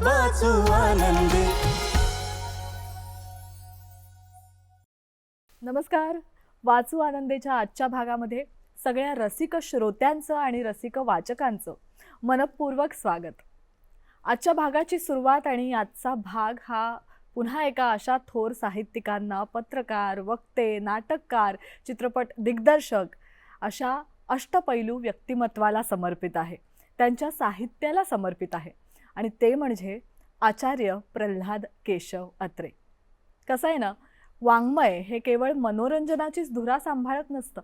वाचू आनंदी. नमस्कार. वाचू आनंदेच्या आजच्या भागामध्ये सगळ्या रसिक श्रोत्यांचं आणि रसिक वाचकांचं मनपूर्वक स्वागत. आजच्या भागाची सुरुवात आणि आजचा भाग हा पुन्हा एका अशा थोर साहित्यिकांना पत्रकार वक्ते नाटककार चित्रपट दिग्दर्शक अशा अष्टपैलू व्यक्तिमत्वाला समर्पित आहे. त्यांच्या साहित्याला समर्पित आहे. आणि ते म्हणजे आचार्य प्रल्हाद केशव अत्रे. कसं आहे ना वाङ्मय हे केवळ मनोरंजनाचीच धुरा सांभाळत नसतं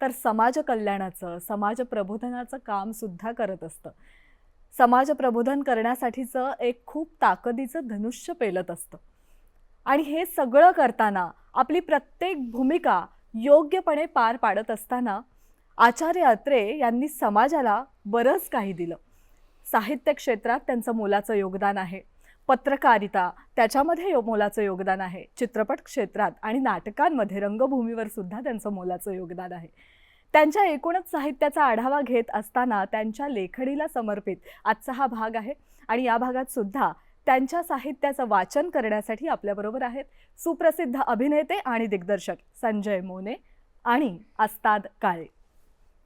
तर समाज कल्याणाचं समाज प्रबोधनाचं कामसुद्धा करत असतं. समाज प्रबोधन करण्यासाठीचं एक खूप ताकदीचं धनुष्य पेलत असतं. आणि हे सगळं करताना आपली प्रत्येक भूमिका योग्यपणे पार पाडत असताना आचार्य अत्रे यांनी समाजाला बरंच काही दिलं. साहित्य क्षेत्रात त्यांचं मोलाचं योगदान आहे. पत्रकारिता त्याच्यामध्ये यो मोलाचं योगदान आहे. चित्रपट क्षेत्रात आणि नाटकांमध्ये रंगभूमीवर सुद्धा त्यांचं मोलाचं योगदान आहे. त्यांच्या एकूणच साहित्याचा आढावा घेत असताना त्यांच्या लेखणीला समर्पित आजचा हा भाग आहे आणि या भागात सुद्धा त्यांच्या साहित्याचं वाचन करण्यासाठी आपल्याबरोबर आहेत सुप्रसिद्ध अभिनेते आणि दिग्दर्शक संजय मोने आणि अस्ताद काळे.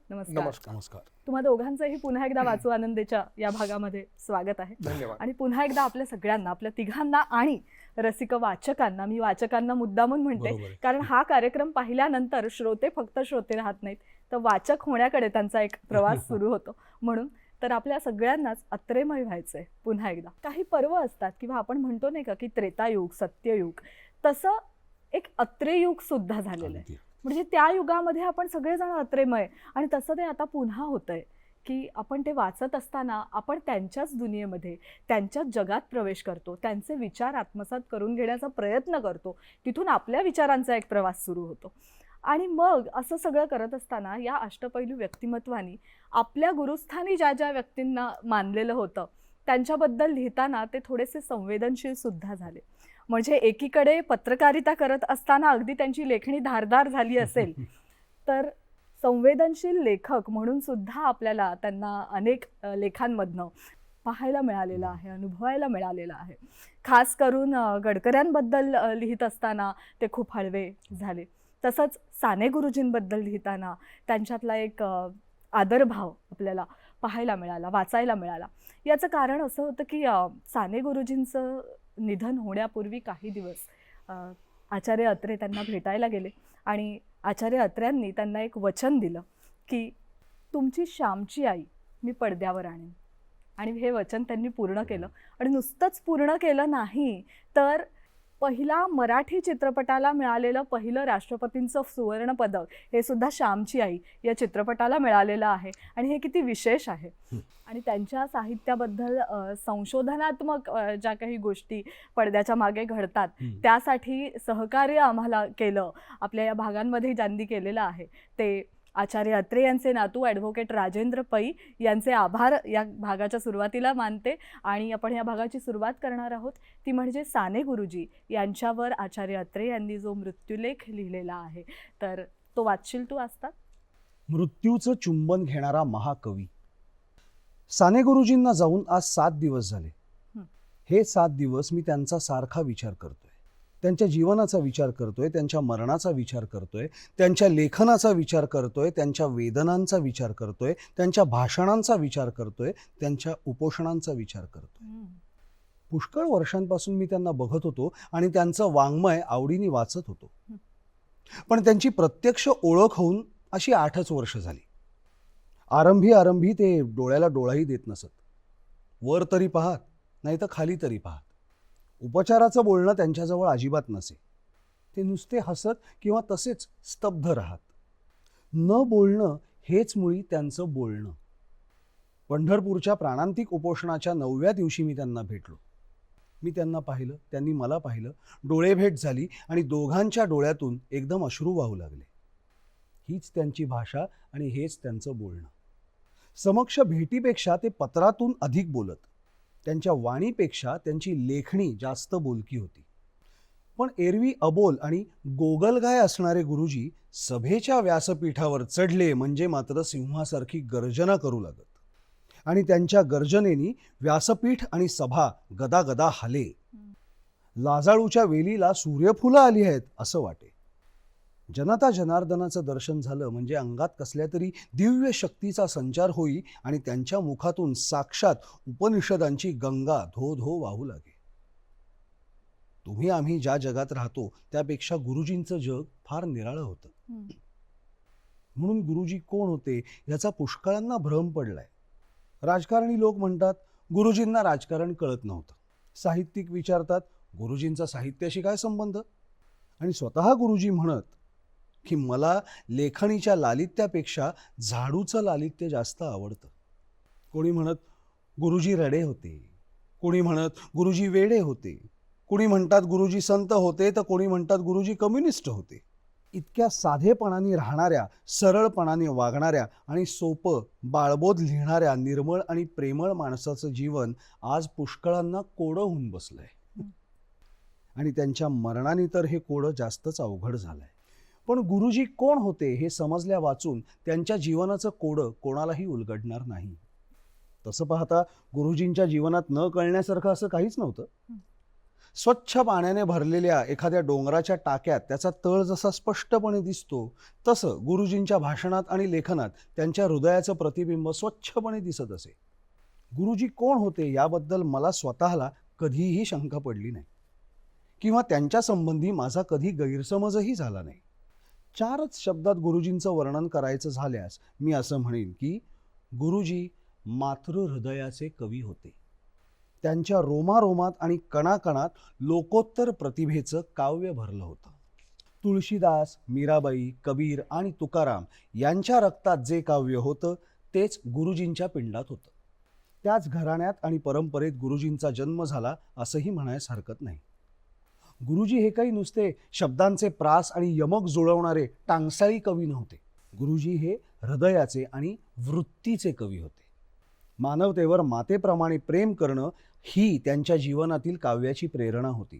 नमस्कार. नमस्कार तुम्हा दोघांचंही पुन्हा एकदा वाचू आनंदेच्या या भागामध्ये स्वागत आहे. धन्यवाद. आणि पुन्हा एकदा आपल्या सगळ्यांना आपल्या तिघांना आणि रसिक वाचकांना मी वाचकांना मुद्दामून म्हणते. कारण हा कार्यक्रम पाहिल्यानंतर श्रोते फक्त श्रोते राहत नाहीत तर वाचक होण्याकडे त्यांचा एक प्रवास सुरू होतो. म्हणून तर आपल्या सगळ्यांनाच अत्रेमय व्हायचंय पुन्हा एकदा. काही पर्व असतात किंवा आपण म्हणतो नाही का की त्रेतायुग सत्ययुग तसं एक अत्रेयुग सुद्धा झालेलं आहे. म्हणजे त्या युगामध्ये आपण सगळेजण अत्रेमय. आणि तसं ते आता पुन्हा होतंय की आपण ते वाचत असताना आपण त्यांच्याच दुनियेमध्ये त्यांच्याच जगात प्रवेश करतो त्यांचे विचार आत्मसात करून घेण्याचा प्रयत्न करतो. तिथून आपल्या विचारांचा एक प्रवास सुरू होतो. आणि मग असं सगळं करत असताना या अष्टपैलू व्यक्तिमत्वानी आपल्या गुरुस्थानी ज्या ज्या व्यक्तींना मानलेलं होतं त्यांच्याबद्दल लिहिताना ते थोडेसे संवेदनशील सुद्धा झाले. म्हणजे एकीकडे पत्रकारिता करत असताना अगदी त्यांची लेखणी धारदार झाली असेल. तर संवेदनशील लेखक म्हणून सुद्धा आपल्याला त्यांना अनेक लेखांमधनं पाहायला मिळालेलं आहे अनुभवायला मिळालेलं आहे. खास करून गडकऱ्यांबद्दल लिहित असताना ते खूप हळवे झाले. तसंच साने गुरुजींबद्दल लिहिताना त्यांच्यातला एक आदरभाव आपल्याला पाहायला मिळाला वाचायला मिळाला. याचं कारण असं होतं की साने गुरुजींचं निधन होण्यापूर्वी काही दिवस आचार्य अत्रे त्यांना भेटायला गेले आणि आचार्य अत्र्यांनी त्यांना एक वचन दिलं की तुमची श्यामची आई मी पडद्यावर आणेन. आणि हे वचन त्यांनी पूर्ण केलं. आणि नुसतंच पूर्ण केलं नाही तर पहिला मराठी चित्रपटाला मिळालेलं पहिलं राष्ट्रपतींचं सुवर्ण पदक हे सुद्धा श्यामची आई या चित्रपटाला मिळालेलं आहे. आणि हे किती विशेष आहे. आणि त्यांच्या साहित्याबद्दल संशोधनात्मक ज्या काही गोष्टी पडद्याच्या मागे घडतात. त्यासाठी सहकार्य आम्हाला केलं आपल्या या भागांमध्ये ज्यांनी केलेलं आहे ते आचार्य अत्रे यांचे नातू ॲडव्होकेट राजेंद्र पै यांचे आभार या भागाच्या सुरुवातीला मानते. आणि आपण या भागाची सुरुवात करणार आहोत. ती म्हणजे साने गुरुजी यांच्यावर आचार्य अत्रे यांनी जो मृत्यूलेख लिहिलेला आहे. तर तो वाचशील तू असतात मृत्यूचं चुंबन घेणारा महाकवी. साने गुरुजींना जाऊन आज सात दिवस झाले. हं. सात दिवस मी त्यांचा सारखा विचार करतोय. त्यांच्या जीवनाचा विचार करतोय त्यांच्या मरणाचा विचार करतोय त्यांच्या लेखनाचा विचार करतोय त्यांच्या वेदनांचा विचार करतोय त्यांच्या भाषणांचा विचार करतोय त्यांच्या उपोषणांचा विचार करतोय. पुष्कळ वर्षांपासून मी त्यांना बघत होतो आणि त्यांचं वाङ्मय आवडीने वाचत होतो. पण त्यांची प्रत्यक्ष ओळख होऊन अशी आठच वर्ष झाली. आरंभी आरंभी ते डोळ्याला डोळाही देत नसत. वर तरी पाहात नाही तर खाली तरी पाहात उपचाराचं बोलणं त्यांच्याजवळ अजिबात नसे. ते नुसते हसत किंवा तसेच स्तब्ध राहत. न बोलणं हेच मुळी त्यांचं बोलणं. पंढरपूरच्या प्राणांतिक उपोषणाच्या नवव्या दिवशी मी त्यांना भेटलो. मी त्यांना पाहिलं त्यांनी मला पाहिलं डोळे भेट झाली आणि दोघांच्या डोळ्यातून एकदम अश्रू वाहू लागले. हीच त्यांची भाषा आणि हेच त्यांचं बोलणं. समक्ष भेटीपेक्षा ते पत्रातून अधिक बोलत. त्यांच्या वाणीपेक्षा त्यांची लेखणी जास्त बोलकी होती. पण एरवी अबोल आणि गोगलगाय असणारे गुरुजी सभेच्या व्यासपीठावर चढले म्हणजे मात्र सिंहासारखी गर्जना करू लागत. आणि त्यांच्या गर्जनेनी व्यासपीठ आणि सभा गदागदा हाले. लाजाळूच्या वेलीला सूर्यफुलं आली आहेत असं वाटे. जनता जनार्दनाचं दर्शन झालं म्हणजे अंगात कसल्या तरी दिव्य शक्तीचा संचार होई आणि त्यांच्या मुखातून साक्षात उपनिषदांची गंगा धो धो वाहू लागे. तुम्ही आम्ही ज्या जगात राहतो त्यापेक्षा गुरुजींचं जग फार निराळं होतं. म्हणून गुरुजी कोण होते याचा पुष्कळांना भ्रम पडलाय. राजकारणी लोक म्हणतात गुरुजींना राजकारण कळत नव्हतं. साहित्यिक विचारतात गुरुजींचा साहित्याशी काय संबंध? आणि स्वतः गुरुजी म्हणत की मला लेखणीच्या लालित्यापेक्षा झाडूचं लालित्य जास्त आवडतं. कोणी म्हणत गुरुजी रडे होते. कोणी म्हणत गुरुजी वेडे होते. कोणी म्हणतात गुरुजी संत होते. तर कोणी म्हणतात गुरुजी कम्युनिस्ट होते. इतक्या साधेपणाने राहणाऱ्या सरळपणाने वागणाऱ्या आणि सोपं बाळबोध लिहिणाऱ्या निर्मळ आणि प्रेमळ माणसाचं जीवन आज पुष्कळांना कोडं होऊन बसलंय. आणि त्यांच्या मरणाने तर हे कोडं जास्तच अवघड झालंय. पण गुरुजी कोण होते हे समजल्या वाचून त्यांच्या जीवनाचं कोडं कोणालाही उलगडणार नाही. तसं पाहता गुरुजींच्या जीवनात न कळण्यासारखं असं काहीच नव्हतं. स्वच्छ पाण्याने भरलेल्या एखाद्या डोंगराच्या टाक्यात त्याचा तळ जसा स्पष्टपणे दिसतो तसं गुरुजींच्या भाषणात आणि लेखनात त्यांच्या हृदयाचं प्रतिबिंब स्वच्छपणे दिसत असे. गुरुजी कोण होते याबद्दल मला स्वतःला कधीही शंका पडली नाही. किंवा त्यांच्या संबंधी माझा कधी गैरसमजही झाला नाही. चारच शब्दात गुरुजींचं वर्णन करायचं झाल्यास मी असं म्हणेन की गुरुजी मातृहृदयाचे कवी होते. त्यांच्या रोमारोमात आणि कणाकणात लोकोत्तर प्रतिभेचं काव्य भरलं होतं. तुळशीदास मीराबाई कबीर आणि तुकाराम यांच्या रक्तात जे काव्य होतं तेच गुरुजींच्या पिंडात होतं. त्याच घराण्यात आणि परंपरेत गुरुजींचा जन्म झाला असंही म्हणायस हरकत नाही. गुरुजी हे काही नुसते शब्दांचे प्रास आणि यमक जुळवणारे टांगसाळी कवी नव्हते. गुरुजी हे हृदयाचे आणि वृत्तीचे कवी होते. मानवतेवर मातेप्रमाणे प्रेम करणं ही त्यांच्या जीवनातील काव्याची प्रेरणा होती.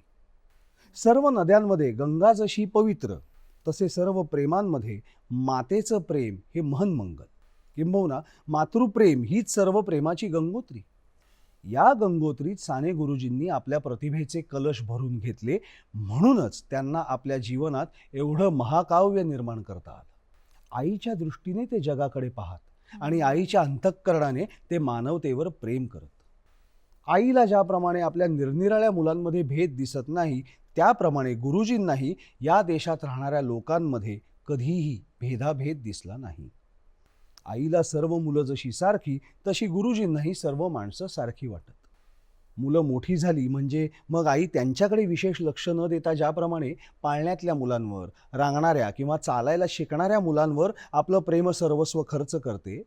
सर्व नद्यांमध्ये गंगा जशी पवित्र तसे सर्व प्रेमांमध्ये मातेचं प्रेम हे महन्मंगल. किंबहुना मातृप्रेम हीच सर्व प्रेमाची गंगोत्री. या गंगोत्रीत साने गुरुजींनी आपल्या प्रतिभेचे कलश भरून घेतले. म्हणूनच त्यांना आपल्या जीवनात एवढं महाकाव्य निर्माण करता आलं आईच्या दृष्टीने ते जगाकडे पाहत आणि आईच्या अंतःकरणाने ते मानवतेवर प्रेम करत. आईला ज्याप्रमाणे आपल्या निरनिराळ्या मुलांमध्ये भेद दिसत नाही त्याप्रमाणे गुरुजींनाही या देशात राहणाऱ्या लोकांमध्ये कधीही भेदाभेद दिसला नाही. आईला सर्व मुलं जशी सारखी तशी गुरुजींनाही सर्व माणसं सारखी वाटत. मुलं मोठी झाली म्हणजे मग आई त्यांच्याकडे विशेष लक्ष न देता ज्याप्रमाणे पाळण्यातल्या मुलांवर रांगणाऱ्या किंवा चालायला शिकणाऱ्या मुलांवर आपलं प्रेम सर्वस्व खर्च करते.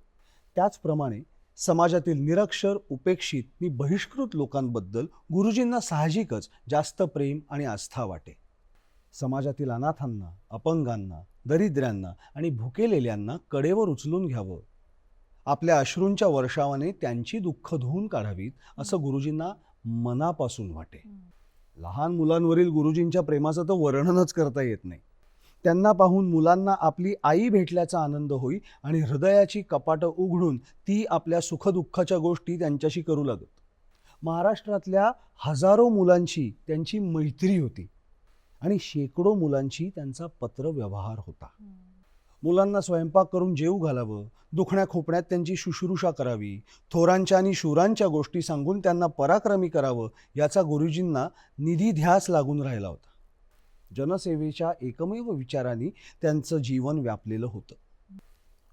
त्याचप्रमाणे समाजातील निरक्षर उपेक्षित आणि बहिष्कृत लोकांबद्दल गुरुजींना साहजिकच जास्त प्रेम आणि आस्था वाटे. समाजातील अनाथांना अपंगांना दरिद्र्यांना आणि भुकेलेल्यांना कडेवर उचलून घ्यावं. आपल्या अश्रूंच्या वर्षावाने त्यांची दुःख धुवून काढावीत असं गुरुजींना मनापासून वाटे. लहान मुलांवरील गुरुजींच्या प्रेमाचं तर वर्णनच करता येत नाही. त्यांना पाहून मुलांना आपली आई भेटल्याचा आनंद होई आणि हृदयाची कपाटं उघडून ती आपल्या सुखदुःखाच्या गोष्टी त्यांच्याशी करू लागत. महाराष्ट्रातल्या हजारो मुलांची त्यांची मैत्री होती. आणि शेकडो मुलांशी त्यांचा पत्रव्यवहार होता. मुलांना स्वयंपाक करून जेवू घालावं दुखण्या खोपण्यात त्यांची शुश्रूषा करावी थोरांच्या आणि शूरांच्या गोष्टी सांगून त्यांना पराक्रमी करावं याचा गुरुजींना निधी ध्यास लागून राहिला होता. जनसेवेच्या एकमेव विचाराने त्यांचं जीवन व्यापलेलं होतं.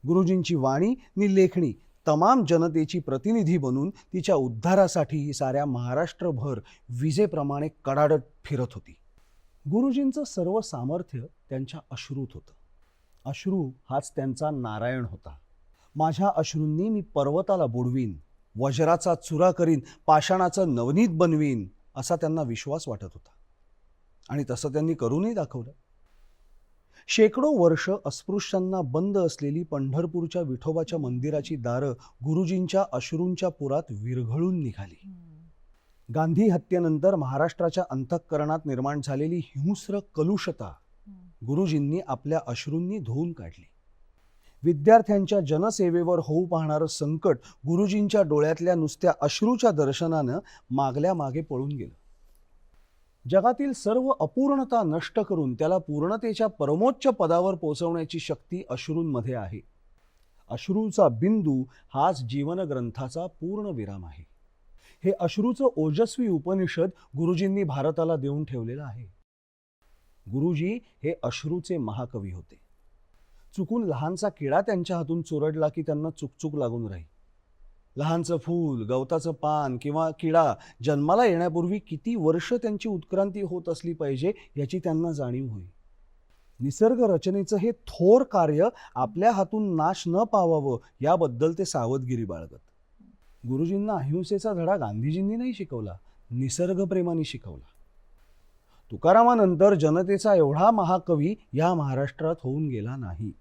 गुरुजींची वाणी नि लेखणी तमाम जनतेची प्रतिनिधी बनून तिच्या उद्धारासाठी ही साऱ्या महाराष्ट्रभर विजेप्रमाणे कडाडत फिरत होती. गुरुजींचं सर्व सामर्थ्य त्यांच्या अश्रूत होतं. अश्रू हाच त्यांचा नारायण होता. माझ्या अश्रूंनी मी पर्वताला बुडवीन वज्राचा चुरा करीन पाषाणाचं नवनीत बनवीन असा त्यांना विश्वास वाटत होता. आणि तसं त्यांनी करूनही दाखवलं. शेकडो वर्ष अस्पृश्यांना बंद असलेली पंढरपूरच्या विठोबाच्या मंदिराची दारं गुरुजींच्या अश्रूंच्या पुरात विरघळून निघाली. गांधी हत्येनंतर महाराष्ट्राच्या अंतःकरणात निर्माण झालेली हिंस्र कलुषता गुरुजींनी आपल्या अश्रूंनी धुवून काढली. विद्यार्थ्यांच्या जनसेवेवर होऊ पाहणारं संकट गुरुजींच्या डोळ्यातल्या नुसत्या अश्रूच्या दर्शनानं मागल्या मागे पळून गेलं. जगातील सर्व अपूर्णता नष्ट करून त्याला पूर्णतेच्या परमोच्च पदावर पोचवण्याची शक्ती अश्रूंमध्ये आहे. अश्रूचा बिंदू हाच जीवनग्रंथाचा पूर्ण विराम आहे. हे अश्रूचं ओजस्वी उपनिषद गुरुजींनी भारताला देऊन ठेवलेलं आहे. गुरुजी हे अश्रूचे महाकवी होते. चुकून लहानसा किडा त्यांच्या हातून चुरडला की त्यांना चुकचुक लागून राही. लहानचं फूल गवताचं पान किंवा किडा जन्माला येण्यापूर्वी किती वर्ष त्यांची उत्क्रांती होत असली पाहिजे याची त्यांना जाणीव होई. निसर्ग रचनेचं हे थोर कार्य आपल्या हातून नाश न पावावं याबद्दल ते सावधगिरी बाळगत. गुरुजींना अहिंसेचा धडा गांधीजींनी नाही शिकवला निसर्गप्रेमाने शिकवला. तुकारामानंतर जनतेचा एवढा महाकवी या महाराष्ट्रात होऊन गेला नाही.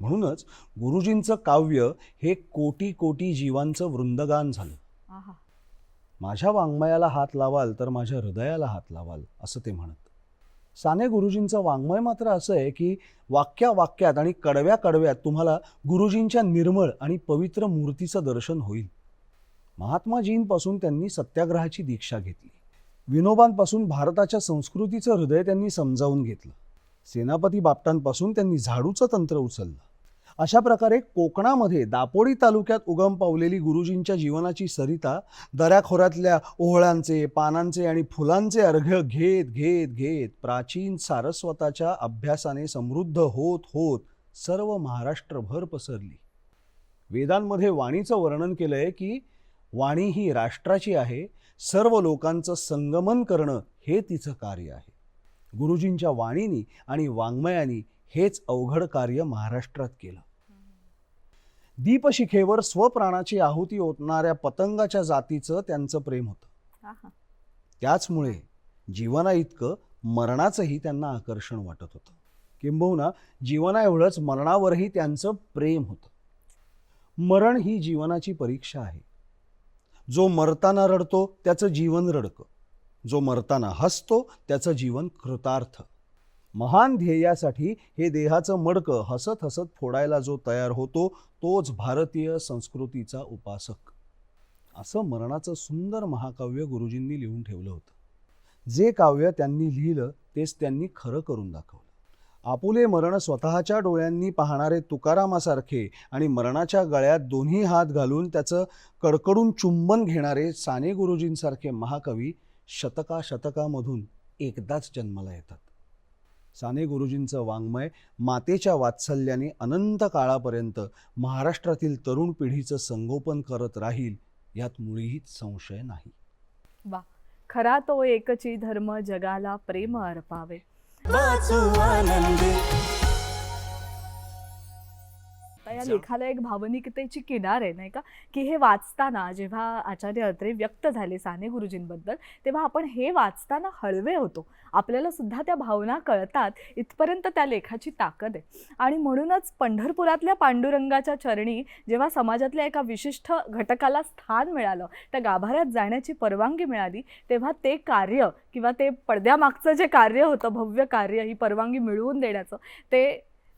म्हणूनच गुरुजींचं काव्य हे कोटी कोटी जीवांचं वृंदगान झालं. माझ्या वाङ्मयाला हात लावाल तर माझ्या हृदयाला हात लावाल असं ते म्हणत. साने गुरुजींचं वाङ्मय मात्र असं आहे की वाक्या वाक्यात आणि कडव्या कडव्यात तुम्हाला गुरुजींच्या निर्मळ आणि पवित्र मूर्तीचं दर्शन होईल. महात्माजींपासून त्यांनी सत्याग्रहाची दीक्षा घेतली. विनोबांपासून भारताच्या संस्कृतीचं हृदय त्यांनी समजावून घेतलं. सेनापती बापटांपासून त्यांनी झाडूचं तंत्र उचललं. अशा प्रकारे कोकणामध्ये दापोडी तालुक्यात उगम पावलेली गुरुजींच्या जीवनाची सरिता दऱ्याखोऱ्यातल्या ओहळांचे पानांचे आणि फुलांचे अर्घ्य घेत घेत घेत प्राचीन सारस्वताच्या अभ्यासाने समृद्ध होत होत सर्व महाराष्ट्रभर पसरली. वेदांमध्ये वाणीचं वर्णन केलंय की वाणी ही राष्ट्राची आहे. सर्व लोकांचं संगमन करणं हे तिचं कार्य आहे. गुरुजींच्या वाणीनी आणि वाङ्मयानी हेच अवघड कार्य महाराष्ट्रात केलं. दीपशिखेवर स्वप्राणाची आहुती ओतणाऱ्या पतंगाच्या जातीचं त्यांचं प्रेम होतं. त्याचमुळे जीवना इतकं मरणाचंही त्यांना आकर्षण वाटत होतं. किंबहुना जीवना एवढंच मरणावरही त्यांचं प्रेम होतं. मरण ही जीवनाची परीक्षा आहे. जो मरताना रडतो त्याचं जीवन रडकं. जो मरताना हसतो त्याचं जीवन कृतार्थ. महान ध्येयासाठी हे देहाचं मडकं हसत हसत फोडायला जो तयार होतो तोच भारतीय संस्कृतीचा उपासक. असं मरणाचं सुंदर महाकाव्य गुरुजींनी लिहून ठेवलं होतं. जे काव्य त्यांनी लिहिलं तेच त्यांनी खरं करून दाखवलं. आपुले मरण स्वतःच्या डोळ्यांनी पाहणारे तुकारामासारखे आणि मरणाच्या गळ्यात दोन्ही हात घालून त्याचं कडकडून चुंबन घेणारे साने गुरुजींसारखे महाकवी शतका शतकामधून एकदाच जन्माला येतात. साने गुरुजींचं वाङ्मय मातेच्या वात्सल्याने अनंत काळापर्यंत महाराष्ट्रातील तरुण पिढीचं संगोपन करत राहील यात मुळीच संशय नाही. वा खरा तो एकची धर्म जगाला प्रेम अर्पावे. वाचू आनंदी. या लेखाला एक भावनिकतेची किनार आहे नाही का? की हे वाचताना जेव्हा आचार्य अत्रे व्यक्त झाले साने गुरुजींबद्दल तेव्हा आपण हे वाचताना हळवे होतो. आपल्याला सुद्धा त्या भावना कळतात इथपर्यंत त्या लेखाची ताकद आहे. आणि म्हणूनच पंढरपुरातल्या पांडुरंगाच्या चरणी जेव्हा समाजातल्या एका विशिष्ट घटकाला स्थान मिळालं त्या गाभाऱ्यात जाण्याची परवानगी मिळाली तेव्हा ते कार्य किंवा ते पडद्यामागचं जे कार्य होतं भव्य कार्य ही परवानगी मिळवून देण्याचं ते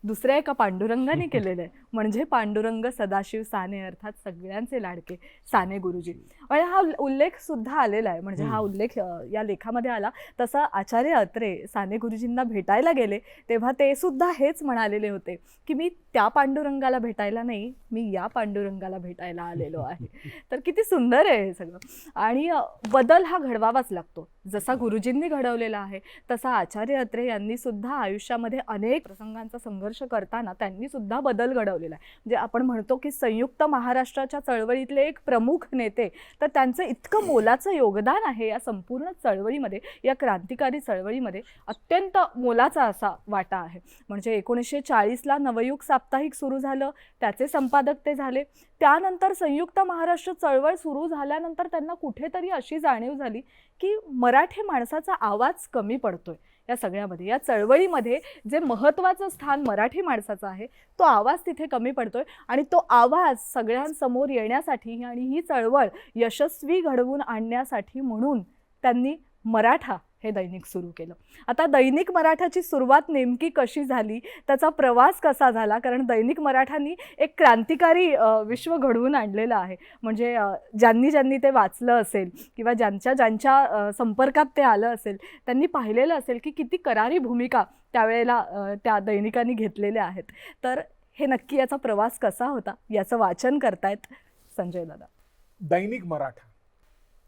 दुसऱ्या एका पांडुरंगाने केलेलं आहे. म्हणजे पांडुरंग सदाशिव साने अर्थात सगळ्यांचे लाडके साने गुरुजी. आणि हा उल्लेख सुद्धा आलेला आहे. म्हणजे हा. उल्लेख या लेखामध्ये आला. तसा आचार्य अत्रे साने गुरुजींना भेटायला गेले तेव्हा ते सुद्धा हेच म्हणालेले होते की मी त्या पांडुरंगाला भेटायला नाही मी या पांडुरंगाला भेटायला आलेलो आहे. तर किती सुंदर आहे हे सगळं. आणि बदल हा घडवावाच लागतो. जसा गुरुजींनी घडवलेला आहे तसा आचार्य अत्रे यांनी सुद्धा आयुष्यामध्ये अनेक प्रसंगांचा संघर्ष करताना त्यांनी सुद्धा बदल घडवलेला आहे. म्हणजे आपण म्हणतो की संयुक्त महाराष्ट्राच्या चळवळीतले एक प्रमुख नेते तर त्यांचं इतकं मोलाचं योगदान आहे या संपूर्ण चळवळीमध्ये या क्रांतिकारी चळवळीमध्ये अत्यंत मोलाचा असा वाटा आहे. म्हणजे एकोणीसशे चाळीसला नवयुग साप्ताहिक सुरू झालं त्याचे संपादक ते झाले. त्यानंतर संयुक्त महाराष्ट्र चळवळ सुरू झाल्यानंतर त्यांना कुठेतरी अशी जाणीव झाली की मराठी माणसाचा आवाज कमी पडतोय. या सगळ्यामध्ये या चळवळीमध्ये जे महत्त्वाचं स्थान मराठी माणसाचं आहे तो आवाज तिथे कमी पडतोय आणि तो आवाज सगळ्यांसमोर येण्यासाठी आणि ही चळवळ यशस्वी घडवून आणण्यासाठी म्हणून त्यांनी मराठा हे दैनिक सुरू केलं. आता दैनिक मराठाची सुरुवात नेमकी कशी झाली? त्याचा प्रवास कसा झाला? कारण दैनिक मराठांनी एक क्रांतिकारी विश्व घडवून आणलेलं आहे. म्हणजे ज्यांनी ज्यांनी ते वाचलं असेल किंवा ज्यांच्या ज्यांच्या संपर्कात ते आलं असेल त्यांनी पाहिलेलं असेल की किती करारी भूमिका त्यावेळेला त्या दैनिकांनी घेतलेल्या आहेत. तर हे नक्की याचा प्रवास कसा होता? याचं वाचन करतायत संजय दादा. दैनिक मराठा.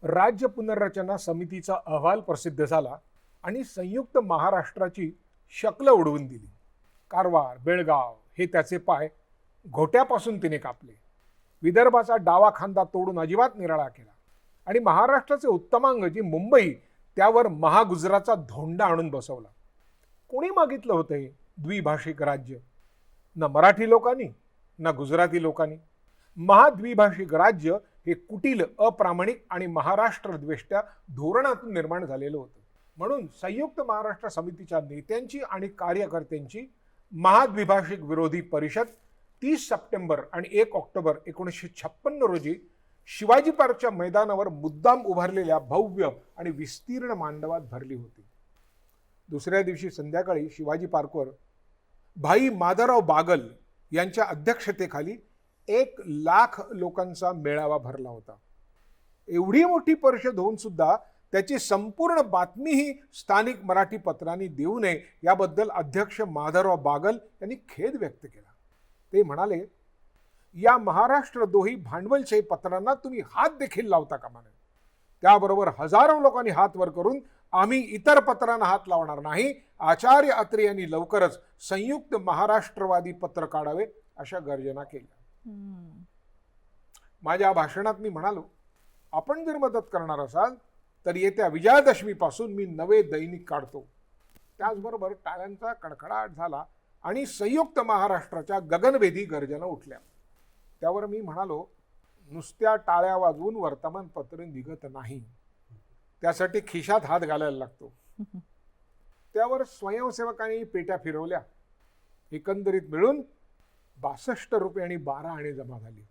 राज्य पुनर्रचना समितीचा अहवाल प्रसिद्ध झाला आणि संयुक्त महाराष्ट्राची शक्ल उडवून दिली. कारवार बेळगाव हे त्याचे पाय घोट्यापासून तिने कापले. विदर्भाचा डावा खांदा तोडून अजिबात निराळा केला आणि महाराष्ट्राचे उत्तमांग जी मुंबई त्यावर महागुजराचा धोंडा आणून बसवला. कोणी मागितलं होतं हे? द्विभाषिक राज्य. ना मराठी लोकांनी ना गुजराती लोकांनी. महाद्विभाषिक राज्य हे कुटील अप्रामाणिक आणि महाराष्ट्रद्वेष्ट्या धोरणातून निर्माण झालेलं होतं. म्हणून संयुक्त महाराष्ट्र समितीच्या नेत्यांची आणि कार्यकर्त्यांची महाद्विभाषिक विरोधी परिषद तीस सप्टेंबर आणि एक ऑक्टोबर एकोणीसशे छप्पन्न रोजी शिवाजी पार्कच्या मैदानावर मुद्दाम उभारलेल्या भव्य आणि विस्तीर्ण मांडवात भरली होती. दुसऱ्या दिवशी संध्याकाळी शिवाजी पार्कवर भाई माधवराव बागल यांच्या अध्यक्षतेखाली एक लाख लोकांचा मेळावा भरला होता. एवढी मोठी परिषद होऊन सुद्धा त्याची संपूर्ण बातमी ही स्थानिक मराठी पत्रांनी देऊ नये याबद्दल अध्यक्ष माधवराव बागल यांनी खेद व्यक्त केला. ते म्हणाले या महाराष्ट्र दोही भांडवलशाही पत्रांना तुम्ही हात देखील लावता कामा नये. त्याबरोबर हजारो लोकांनी हात वर करून आम्ही इतर पत्रांना हात लावणार नाही. आचार्य अत्रे यांनी लवकरच संयुक्त महाराष्ट्रवादी पत्र काढावे अशा गर्जना केल्या. माझ्या भाषणात मी म्हणालो आपण जर मदत करणार असाल तर येत्या विजयादशमीपासून मी नवे दैनिक काढतो. त्याचबरोबर टाळ्यांचा कडकडाट झाला आणि संयुक्त महाराष्ट्राच्या गगनभेदी गर्जना उठल्या. त्यावर मी म्हणालो नुसत्या टाळ्या वाजवून वर्तमानपत्र निघत नाही. त्यासाठी खिशात हात घालायला लागतो. त्यावर स्वयंसेवकांनी पेट्या फिरवल्या. एकंदरीत मिळून बासष्ट रुपये आणि बारा आणे जमा झाली.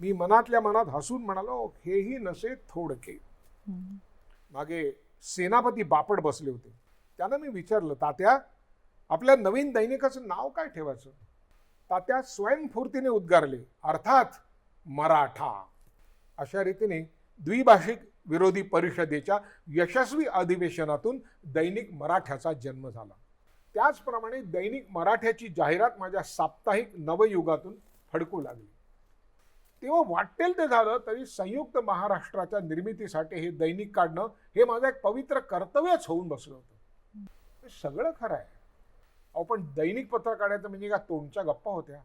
मी मनातल्या मनात हसून म्हणालो हेही नसे थोडके. मागे सेनापती बापट बसले होते. त्यांना मी विचारलं तात्या आपल्या नवीन दैनिकाचं नाव काय ठेवायचं? तात्या स्वयंफूर्तीने उद्गारले अर्थात मराठा. अशा रीतीने द्विभाषिक विरोधी परिषदेच्या यशस्वी अधिवेशनातून दैनिक मराठ्याचा जन्म झाला. त्याचप्रमाणे दैनिक मराठ्याची जाहिरात माझ्या साप्ताहिक नवयुगातून फडकू लागली. तेव्हा वाटेल ते झालं तरी संयुक्त महाराष्ट्राच्या निर्मितीसाठी हे दैनिक काढणं हे माझं एक पवित्र कर्तव्यच होऊन बसलं होतं. हे सगळं खरं आहे. अहो पण दैनिक पत्र काढायचं म्हणजे का तोंडच्या गप्पा होत्या?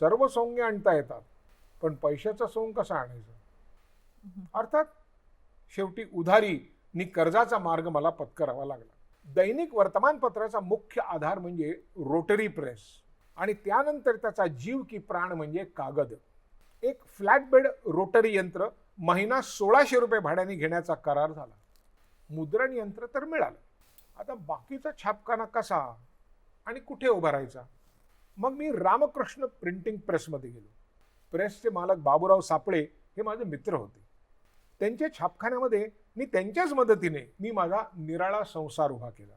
सर्व सोंगे आणता येतात पण पैशाचं सोंग कसं आणायचं? अर्थात शेवटी उधारी नि कर्जाचा मार्ग मला पत्करावा लागला. दैनिक वर्तमानपत्राचा मुख्य आधार म्हणजे रोटरी प्रेस आणि त्यानंतर त्याचा जीव की प्राण म्हणजे कागद. एक फ्लॅटबेड रोटरी यंत्र महिना सोळाशे रुपये भाड्याने घेण्याचा करार झाला. मुद्रण यंत्र तर मिळालं. आता बाकीचा छापखाना कसा? आणि कुठे उभारायचा मग मी रामकृष्ण प्रिंटिंग प्रेसमध्ये गेलो. प्रेसचे मालक बाबूराव सापळे हे माझे मित्र होते. त्यांच्या छापखान्यामध्ये मी त्यांच्याच मदतीने मी माझा निराळा संसार उभा केला.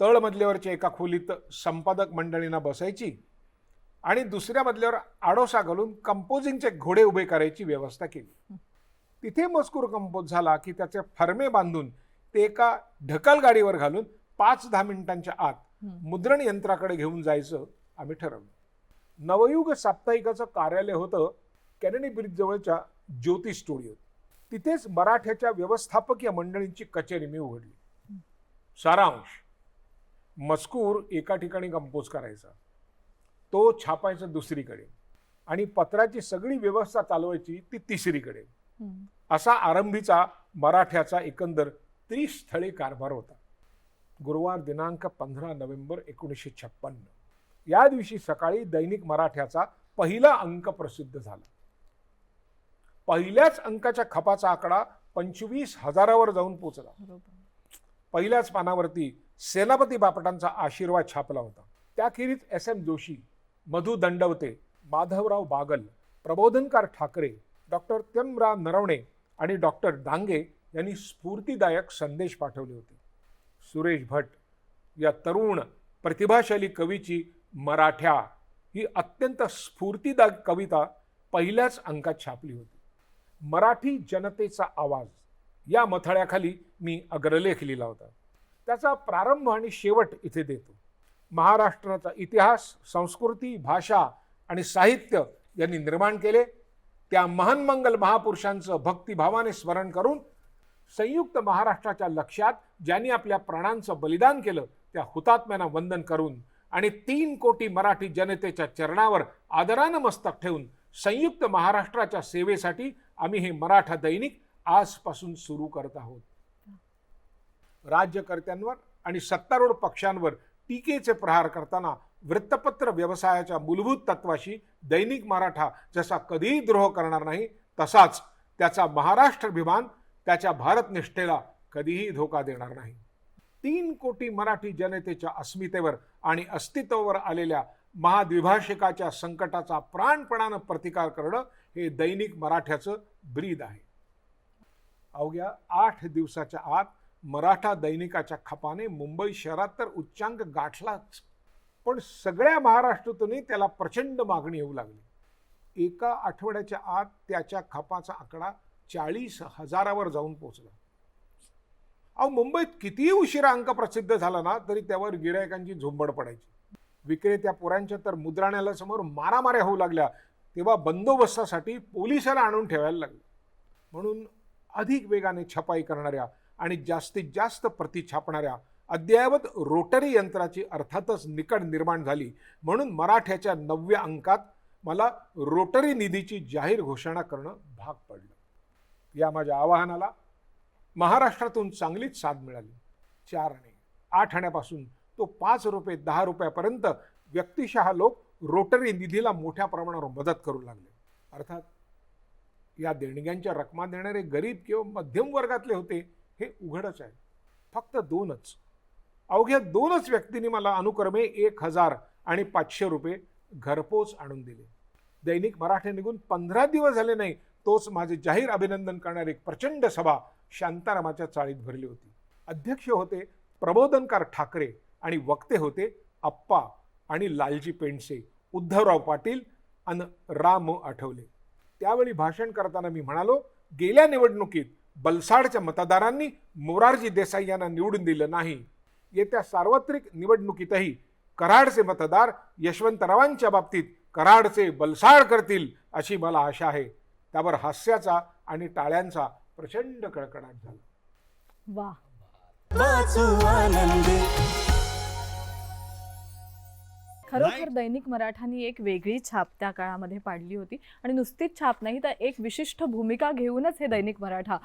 तळ मजल्यावरच्या एका खोलीत संपादक मंडळींना बसायची आणि दुसऱ्या मजल्यावर आडोसा घालून कंपोजिंगचे घोडे उभे करायची व्यवस्था केली. तिथे मजकूर कंपोज झाला की त्याचे फरमे बांधून ते एका ढकल गाडीवर घालून पाच दहा मिनिटांच्या आत. मुद्रण यंत्राकडे घेऊन जायचं आम्ही ठरवलं. नवयुग साप्ताहिकाचं कार्यालय होतं कॅनेडी ब्रिज जवळच्या ज्योती स्टुडिओ तिथेच मराठ्याच्या व्यवस्थापकीय मंडळींची कचेरी मी उघडली. सारांश. मजकूर एका ठिकाणी कंपोज करायचा. तो छापायचा दुसरीकडे. आणि पत्राची सगळी व्यवस्था चालवायची ती तिसरीकडे. असा आरंभीचा मराठ्याचा एकंदर त्रिस्थळी कारभार होता. गुरुवार दिनांक पंधरा नोव्हेंबर एकोणीसशे छप्पन्न. या दिवशी सकाळी दैनिक मराठ्याचा पहिला अंक प्रसिद्ध झाला. पहिल्याच अंकाच्या खपाचा आकडा पंचवीस हजारावर जाऊन पोचला पहिल्याच पानावरती सेनापती बापटांचा आशीर्वाद छापला होता. त्याखेरीज S M Joshi Madhu Dandavate Madhavrao Bagal Prabodhankar Thackeray doctor Tyamrao Narvane आणि डॉक्टर डांगे यांनी स्फूर्तिदायक संदेश पाठवले होते. सुरेश भट या तरुण प्रतिभाशाली कवीची मराठ्या ही अत्यंत स्फूर्तिदायक कविता पहिल्याच अंकात छापली होती. मराठी जनतेचा आवाज. या मथळ्याखाली मी अग्रलेख लिहिला होता. त्याचा प्रारंभ आणि शेवट इथे देतो. महाराष्ट्राचा इतिहास संस्कृती भाषा आणि साहित्य यांनी निर्माण केले. त्या महान मंगल महापुरुषांचं भक्तिभावाने स्मरण करून संयुक्त महाराष्ट्राच्या लक्षात ज्यांनी आपल्या प्राणांचं बलिदान केलं त्या हुतात्म्यांना वंदन करून आणि तीन कोटी मराठी जनतेच्या चरणावर आदरानं मस्तक ठेवून संयुक्त महाराष्ट्राच्या सेवेसाठी आम्ही हे मराठा दैनिक आजपासून सुरू करत आहोत. राज्यकर्त्यांवर आणि सत्तारूढ पक्षांवर टीकेचे प्रहार करताना वृत्तपत्र व्यवसायाच्या मूलभूत तत्वाशी दैनिक मराठा जसा कधीही द्रोह करणार नाही तसाच त्याचा महाराष्ट्राभिमान त्याच्या भारतनिष्ठेला कधीही धोका देणार नाही. तीन कोटी मराठी जनतेच्या अस्मितेवर आणि अस्तित्वावर आलेल्या महाद्विभाषिकाच्या संकटाचा प्राणपणानं प्रतिकार करणं हे दैनिक मराठ्याचं ब्रीद आहे. अवघ्या आठ दिवसाच्या आत मराठा दैनिकाच्या खपाने मुंबई शहरात तर उच्चांक गाठलाच पण सगळ्या महाराष्ट्रातूनही त्याला प्रचंड मागणी येऊ लागली. एका आठवड्याच्या आत त्याच्या खपाचा आकडा चाळीस हजारावर जाऊन पोचला अहो मुंबईत कितीही उशिरा अंक प्रसिद्ध झाला ना तरी त्यावर गिरायकांची झुंबड पडायची. विक्रेत्या पोरांच्या तर मुद्राण्याला समोर मारामाऱ्या होऊ लागल्या तेव्हा बंदोबस्तासाठी पोलिसाला आणून ठेवायला लागले. म्हणून अधिक वेगाने छपाई करणाऱ्या आणि जास्तीत जास्त प्रती छापणाऱ्या अद्ययावत रोटरी यंत्राची अर्थातच निकड निर्माण झाली. म्हणून मराठ्याच्या नवव्या अंकात मला रोटरी निधीची जाहीर घोषणा करणं भाग पडलं. या माझ्या आवाहनाला महाराष्ट्रातून चांगलीच साथ मिळाली. चार आणि आठ आण्यापासून तो पाच रुपये दहा रुपयापर्यंत व्यक्तिशः लोक रोटरी निधीला मोठ्या प्रमाणावर मदत करू लागले. अर्थात या देणग्यांच्या रकमा देणारे गरीब किंवा मध्यम वर्गातले होते हे उघडच आहे. फक्त दोनच. अवघ्या दोनच व्यक्तींनी मला अनुक्रमे एक हजार आणि पाचशे रुपये घरपोच आणून दिले. दैनिक मराठे निघून पंधरा दिवस झाले नाही तोच माझे जाहीर अभिनंदन करणारी एक प्रचंड सभा शांतारामाच्या चाळीत भरली होती. अध्यक्ष होते प्रबोधनकार ठाकरे. आणि वक्ते होते अप्पा आणि लालजी पेंडसे उद्धवराव पाटील आणि राम आठवले. त्यावेळी भाषण करताना मी म्हणालो गेल्या निवडणुकीत बलसाडच्या मतदारांनी मोरारजी देसाई यांना निवडून दिलं नाही. येत्या सार्वत्रिक निवडणुकीतही कराडचे मतदार यशवंतरावांच्या बाबतीत कराडचे बलसाड करतील अशी मला आशा आहे. त्यावर हास्याचा आणि टाळ्यांचा प्रचंड कडकडाट झाला. वा वाचू आनंदी. खरोखर दैनिक मराठानी एक वेगळी छाप त्या काळामध्ये पाडली होती. आणि नुसतीच छाप नाही तर एक विशिष्ट भूमिका घेऊनच हे दैनिक मराठा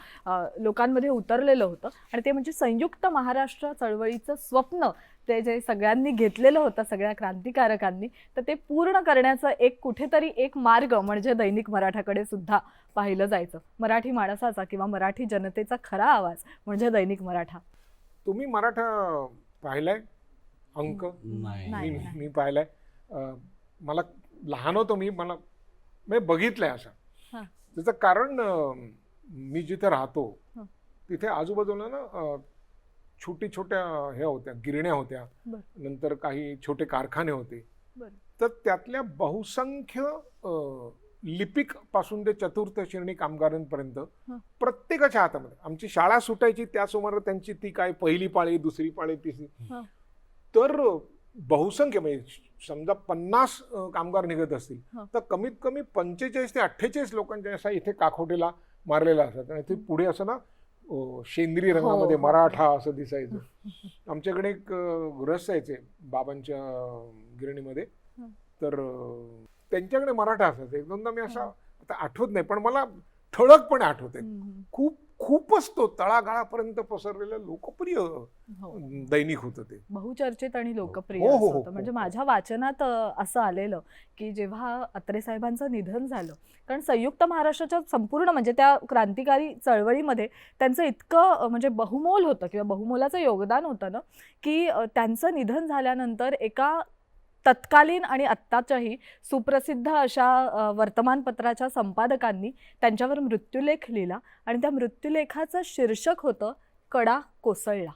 लोकांमध्ये उतरलेलं होतं. आणि ते म्हणजे संयुक्त महाराष्ट्र चळवळीचं स्वप्न ते जे सगळ्यांनी घेतलेलं होतं सगळ्या क्रांतिकारकांनी तर ते पूर्ण करण्याचं एक कुठेतरी एक मार्ग म्हणजे दैनिक मराठाकडे सुद्धा पाहिलं जायचं. मराठी माणसाचा किंवा मराठी जनतेचा खरा आवाज म्हणजे दैनिक मराठा. तुम्ही मराठा पाहिलाय? अंक नाही नाही, मी. मी पाहिलाय अं, मला लहान होतो मी मला मी बघितलंय असं हां. त्याचं कारण अं, मी जिथे राहतो हं. तिथे आजूबाजूला ना अं, छोटी छोट्या ह्या होत्या गिरण्या होत्या बर. नंतर काही छोटे कारखाने होते बर. तर त्यातल्या बहुसंख्य अ, लिपिकपासून ते चतुर्थ श्रेणी कामगारांपर्यंत हं. प्रत्येकाच्या हातामध्ये आमची शाळा सुटायची त्यासमोर त्यांची ती काय पहिली पाळी दुसरी पाळी तिसरी हं. तर बहुसंख्य म्हणजे समजा पन्नास कामगार निघत असतील. तर कमीत कमी पंचेचाळीस ते अठ्ठेचाळीस लोकांच्या असा इथे काखोटीला मारलेला असतात आणि ते पुढे असं ना शेंद्री रंगामध्ये हो. मराठा असं दिसायचं आमच्याकडे एक गृहस्थ यायचे बाबांच्या गिरणीमध्ये. तर त्यांच्याकडे मराठा असायचं एक दोनदा मी असा. आता आठवत नाही पण मला ठळकपणे आठवते. खूप खूपच तो तळागाळापर्यंत पसरलेलं लोकप्रिय हो. दैनिक होतं ते. बहुचर्चित आणि लोकप्रिय हो, हो, असं हो, होतं. म्हणजे. माझ्या वाचनात असं आलेलं की जेव्हा अत्रे साहेबांचं निधन झालं कारण संयुक्त महाराष्ट्राच्या संपूर्ण म्हणजे त्या क्रांतिकारी चळवळीमध्ये त्यांचं इतकं म्हणजे बहुमोल होतं किंवा बहुमोलाचं योगदान होतं ना की त्यांचं निधन झाल्यानंतर एका तत्कालीन आणि आत्ताच्याही सुप्रसिद्ध अशा वर्तमानपत्राच्या संपादकांनी त्यांच्यावर मृत्यूलेख लिहिला आणि त्या मृत्यूलेखाचं शीर्षक होतं कडा कोसळला.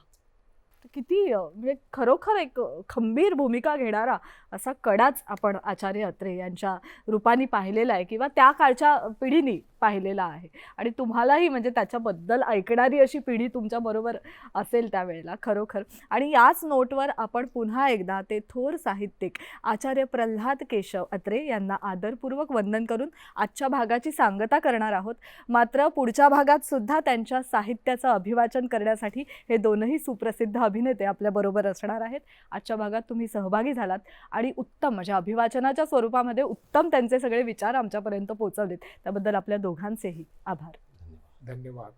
किती म्हणजे खरोखर एक खंबीर भूमिका घेणारा असा कडाच आपण आचार्य अत्रे यांच्या रूपाने पाहिलेला आहे किंवा त्या काळच्या पिढीने पाहिलेला आहे. आणि तुम्हालाही म्हणजे त्याच्याबद्दल ऐकणारी अशी पिढी तुमच्याबरोबर असेल त्यावेळेला खरोखर. आणि याच नोटवर आपण पुन्हा एकदा ते थोर साहित्यिक आचार्य प्रल्हाद केशव अत्रे यांना आदरपूर्वक वंदन करून आजच्या भागाची सांगता करणार आहोत. मात्र पुढच्या भागात सुद्धा त्यांच्या साहित्याचं अभिवाचन करण्यासाठी हे दोनही सुप्रसिद्ध अभिनेते आपल्याबरोबर असणार आहेत. आजच्या भागात तुम्ही सहभागी झालात आणि उत्तम म्हणजे अभिवाचनाच्या स्वरूपामध्ये उत्तम त्यांचे सगळे विचार आमच्यापर्यंत पोहोचवलेत. त्याबद्दल आपल्या दोघांचेही आभार. धन्यवाद.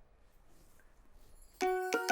धन्यवाद.